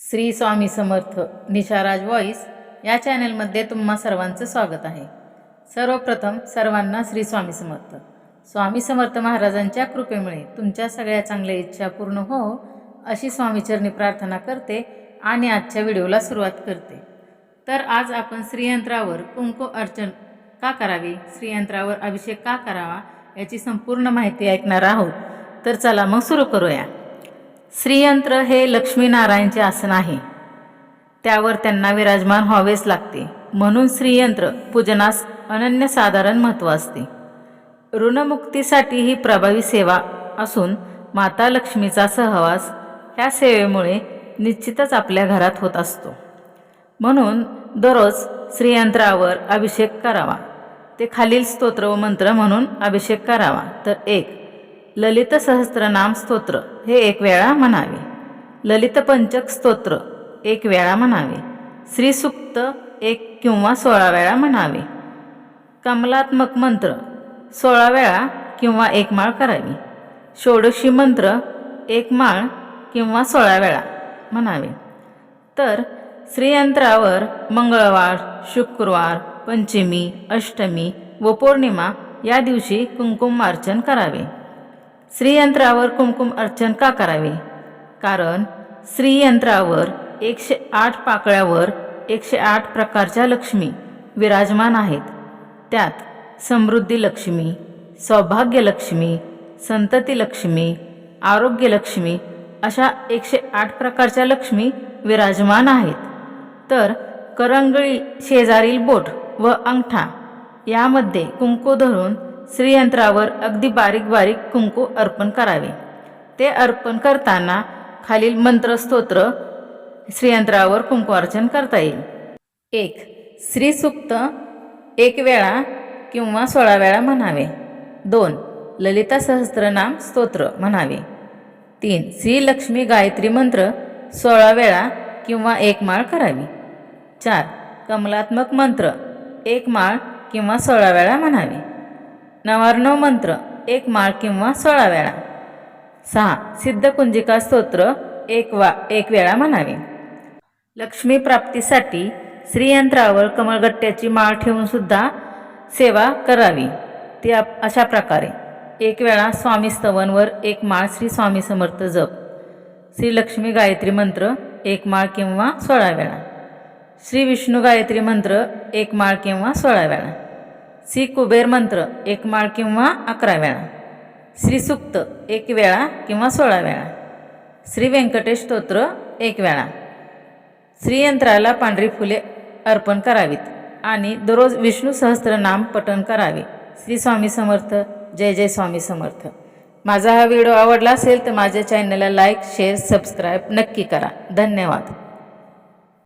Shri Swami Samarth निशाराज voice या चॅनलमध्ये तुम्हा सर्वांचं स्वागत आहे. सर्वप्रथम सर्वांना श्री स्वामी समर्थ. स्वामी समर्थ महाराजांच्या कृपेमुळे तुमच्या सगळ्या चांगल्या इच्छा पूर्ण हो अशी स्वामीचरणी प्रार्थना करते आणि आजच्या व्हिडिओला सुरुवात करते. तर आज आपण श्रीयंत्रावर कुंकू अर्चन का करावी? श्रीयंत्रावर अभिषेक का करावा? याची संपूर्ण माहिती ऐकणार आहोत. तर चला मग सुरू करूया. श्रीयंत्र हे लक्ष्मीनारायणचे आसन आहे. त्यावर त्यांना विराजमान व्हावेच लागते. म्हणून श्रीयंत्र पूजनास अनन्यसाधारण महत्त्व असते. ऋणमुक्तीसाठी ही प्रभावी सेवा असून माता लक्ष्मीचा सहवास ह्या सेवेमुळे निश्चितच आपल्या घरात होत असतो. म्हणून दररोज श्रीयंत्रावर अभिषेक करावा. ते खालील स्तोत्र व मंत्र म्हणून अभिषेक करावा. तर एक ललित सहस्त्रनाम स्तोत्र. हे एक वेळा म्हणावे. ललित पंचक स्तोत्र. एक वेळा म्हणावे. श्रीसुक्त एक किंवा सोळा वेळा म्हणावे. कमलात्मक मंत्र. सोळा वेळा किंवा एक माळ करावी. षोडशी मंत्र. एक माळ किंवा सोळा वेळा म्हणावे. तर श्रीयंत्रावर मंगळवार शुक्रवार पंचमी अष्टमी व पौर्णिमा या दिवशी कुंकुमार्चन करावे. श्रीयंत्रावर कुमकुम अर्चन का करावे? कारण श्रीयंत्रावर एकशे आठ पाकळ्यावर एकशे आठ प्रकारच्या लक्ष्मी विराजमान आहेत. त्यात समृद्धी लक्ष्मी सौभाग्य लक्ष्मी संतती लक्ष्मी आरोग्य लक्ष्मी अशा एकशे आठ प्रकारच्या लक्ष्मी विराजमान आहेत. तर करंगळी शेजारील बोट व अंगठा यामध्ये कुंकू धरून श्रीयंत्रावर अगदी बारीक बारीक कुंकू अर्पण करावे. ते अर्पण करताना खालील मंत्रस्तोत्र श्रीयंत्रावर कुंकू अर्चन करता येईल. एक श्रीसुक्त एक वेळा किंवा सोळा वेळा म्हणावे. दोन ललिता सहस्त्रनाम स्तोत्र म्हणावे. तीन श्रीलक्ष्मी गायत्री मंत्र सोळा वेळा किंवा एक माळ करावी. चार कमलात्मक मंत्र एक माळ किंवा सोळा वेळा म्हणावे. नवार्णव मंत्र एक माळ किंवा सोळा वेळा. सहा सिद्धकुंजिका स्तोत्र एक वा एक वेळा म्हणावे. लक्ष्मी प्राप्तीसाठी श्रीयंत्रावर कमळगट्ट्याची माळ ठेवून सुद्धा सेवा करावी. ती अशा प्रकारे. एक वेळा स्वामी स्तवनवर एक माळ श्री स्वामी समर्थ जप. श्री लक्ष्मी गायत्री मंत्र एक माळ किंवा सोळा वेळा. श्री विष्णू गायत्री मंत्र एक माळ किंवा सोळा वेळा. श्री कुबेर मंत्र एक माळ किंवा अकरा वेळा. श्री सुक्त एक वेळा किंवा सोळा वेळा. श्री व्यंकटेश स्तोत्र एक वेळा. श्रीयंत्राला पांढरी फुले अर्पण करावीत आणि दररोज विष्णू सहस्त्रनाम पठण करावे. श्री स्वामी समर्थ जय जय स्वामी समर्थ. माझा हा व्हिडिओ आवडला असेल तर माझ्या चॅनलला लाईक शेअर सबस्क्राईब नक्की करा. धन्यवाद.